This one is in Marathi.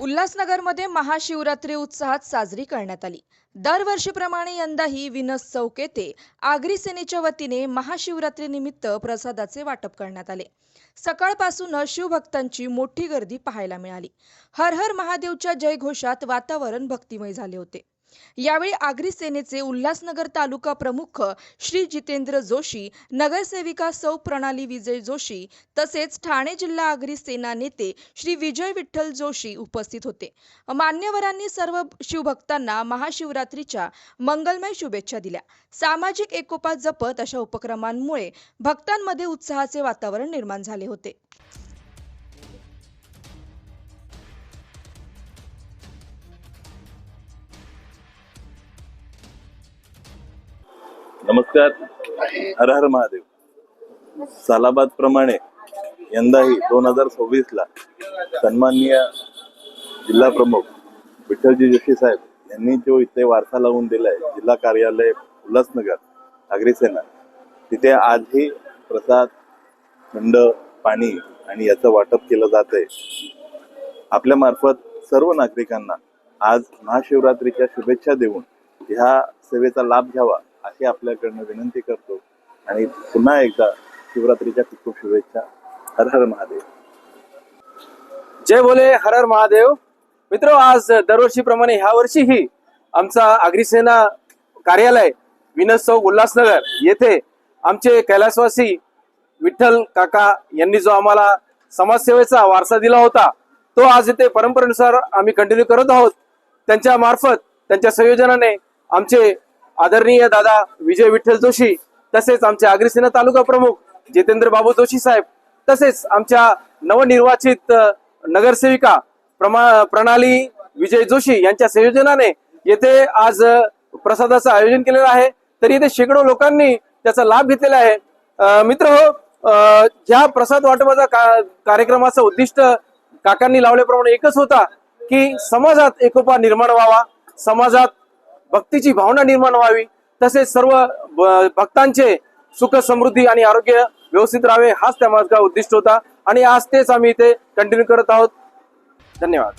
उल्हासनगरमध्ये महाशिवरात्री उत्साहात साजरी करण्यात आली. दरवर्षीप्रमाणे यंदाही विनस चौक येथे आगरी सेनेच्या वतीने महाशिवरात्रीनिमित्त प्रसादाचे वाटप करण्यात आले. सकाळपासूनच शिवभक्तांची मोठी गर्दी पाहायला मिळाली. हर हर महादेवच्या जयघोषात वातावरण भक्तिमय झाले होते. यावेळी आगरी सेनेचे उल्हासनगर तालुका प्रमुख श्री जितेंद्र जोशी नगरसेविका सौ प्रणाली विजय जोशी तसेच ठाणे जिल्हा आगरी सेना नेते श्री विजय विठ्ठल जोशी उपस्थित होते. मान्यवरांनी सर्व शिवभक्तांना महाशिवरात्रीच्या मंगलमय शुभेच्छा दिल्या. सामाजिक एकोपा जपत अशा उपक्रमांमुळे भक्तांमध्ये उत्साहाचे वातावरण निर्माण झाले होते. नमस्कार. हर हर महादेव. सालाबाद प्रमाणे यंदाही दोन हजार सव्वीस ला सन्माननीय जिल्हा प्रमुख विठ्ठलजी जोशी साहेब यांनी जो इथे वारसा लावून दिलाय जिल्हा कार्यालय उल्हासनगर नागरीसेना तिथे आजही प्रसाद थंड पाणी आणि याचं वाटप केलं जात आहे. आपल्या मार्फत सर्व नागरिकांना आज महाशिवरात्रीच्या शुभेच्छा देऊन ह्या सेवेचा लाभ घ्यावा अशी आपल्याकडनं विनंती करतो. आणि पुन्हा एकदा शिवरात्रीच्या खूप खूप शुभेच्छा. हर हर महादेव. जय बोले हर हर महादेव. मित्र आज दरवर्षीप्रमाणे ह्या वर्षीही आमचा अग्रिसेना कार्यालय विनस चौक उल्हासनगर येथे आमचे कैलासवासी विठ्ठल काका यांनी जो आम्हाला समाजसेवेचा वारसा दिला होता तो आज इथे परंपरेनुसार आम्ही कंटिन्यू करत आहोत. त्यांच्या मार्फत त्यांच्या संयोजनाने आमचे आदरणीय दादा विजय विठ्ठल जोशी तसेच आमचे अग्रसेना तालुका प्रमुख जितेंद्र बाबू जोशी साहेब तसेच आमच्या नवनिर्वाचित नगरसेविका प्रमा प्रणाली विजय जोशी यांच्या संयोजनाने येथे आज प्रसादाचं आयोजन केलेलं आहे. तर येथे शेकडो लोकांनी त्याचा लाभ घेतलेला आहे. मित्र हो ह्या प्रसाद वाटपाचा का- कार्यक्रमाचं उद्दिष्ट काकांनी लावल्याप्रमाणे एकच होता की समाजात एकोपा निर्माण व्हावा समाजात भक्तीची भावना निर्माण व्हावी. तसेच सर्व ब- भक्तांचे सुख समृद्धी आणि आरोग्य व्यवस्थित राहावे हाच त्या माझा उद्दिष्ट होता. आणि आज तेच आम्ही इथे कंटिन्यू करत आहोत. धन्यवाद.